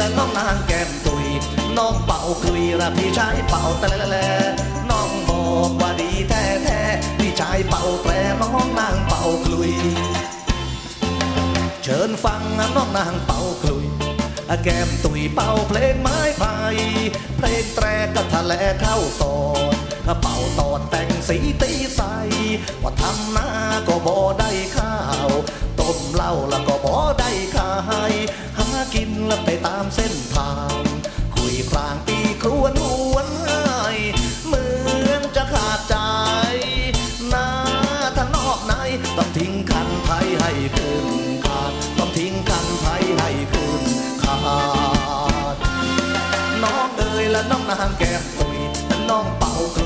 ละน้องนางแก้มตุยน้องเป่าคุยระพี่ชายเป่าแต่ละน้องบอกว่าดีแท้แท้พี่ชายเป่าแตรน้องนางเป่าคลุย เชิญฟังน้องนางเป่าคลุยแก้มตุยเป่าเพลงไม้ไผ่เพลงแตรก็ทะเลเข้าตอนเป่าตอดแต่งสีตีใสว่าทำหน้าก็บอได้ข้าวต้มเหล้าละ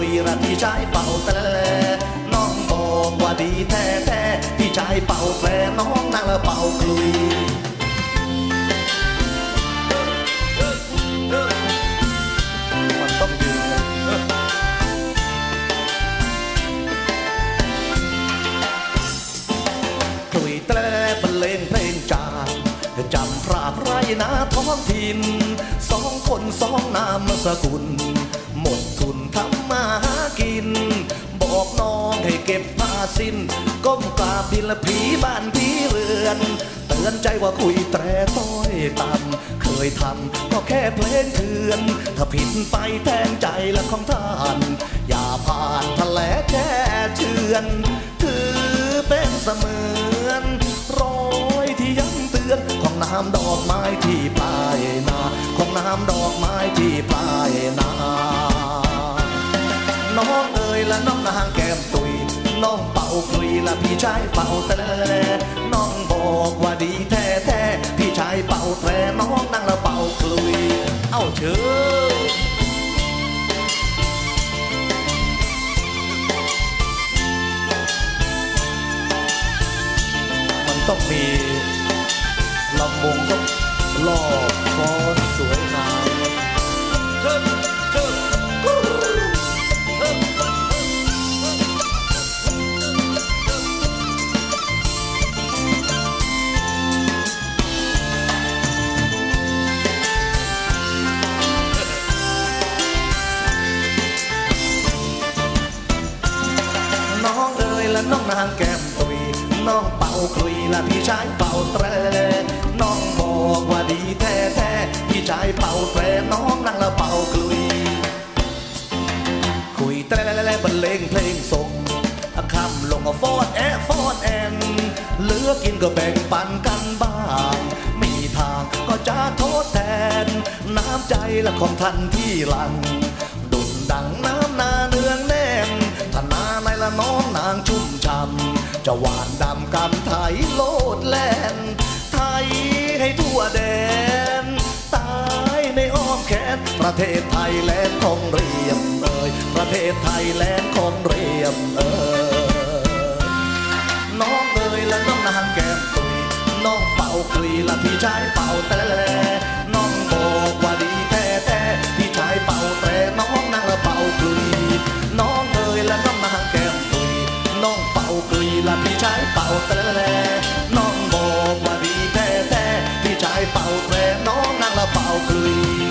เป่าคลุยและพี่ชายเป่าแต่น้องบอกว่าดีแท้แท้พี่ชายเป่าแตรน้องนางละเป่าคลุยมันต้องยืนคลุยแตรบรรเลงเพลงจาจำพระไพรนาท้องถิ่นสองคนสองนามสกุล สิ้น ก้มกราบบินละผีบ้านผีเรือน เตือนใจว่าคุยแตรต้อยต่ำเคยทำก็แค่เพลงเถื่อน ถ้าผิดไปแทงใจและของท่าน อย่าผ่านทะเลแค่เชือน ถือเป็นเสมือนรอยที่ย้ำเตือนของน้ำดอกไม้ที่ปลายนาของน้ำดอกไม้ที่ปลายนาน้องเอ๋ยและน้องนางแก้มตุย น้องเป่าคลุยละพี่ชายเป่าแต่น้องบอกว่าดีแท้แท้พี่ชายเป่าแตรน้องนั่งและเป่าคลุย เอ้าเชิญมันต้องมีลำวงต้องล่อ น้องนางแก้มตุยน้องเป่าคลุยและพี่ชายเป่าแตรน้องบอกว่าดีแท้แท้พี่ชายเป่าแตรน้องนางละเป่าคลุย คุยแตรและบรรเลงเพลงส่งคำลงฟอดแอฟอดแอนเหลือกินก็แบ่งปันกันบ้าง มีทางก็จะโทษแทน น้ำใจและของท่านที่หลังดุดดังน้ำนาเนืองแน่นธนาในละน้องนางชุ่ม ช่ำจะหวานดำกำไทยโลดแล่น ไทยให้ทั่วแดน ตายในอ้อมแขน ประเทศไทยแลนด์ของเรียมเอ่ยประเทศไทยแลนด์ของเรียมเอ่ยน้องเอ๋ยและน้องนางแก้มตุยน้องเป่าคลุยและพี่ชายเป่าแต่ น้องบอกว่าดีแท้แท้พี่ชายเป่าแตรน้องนั่งละเป่ากลุย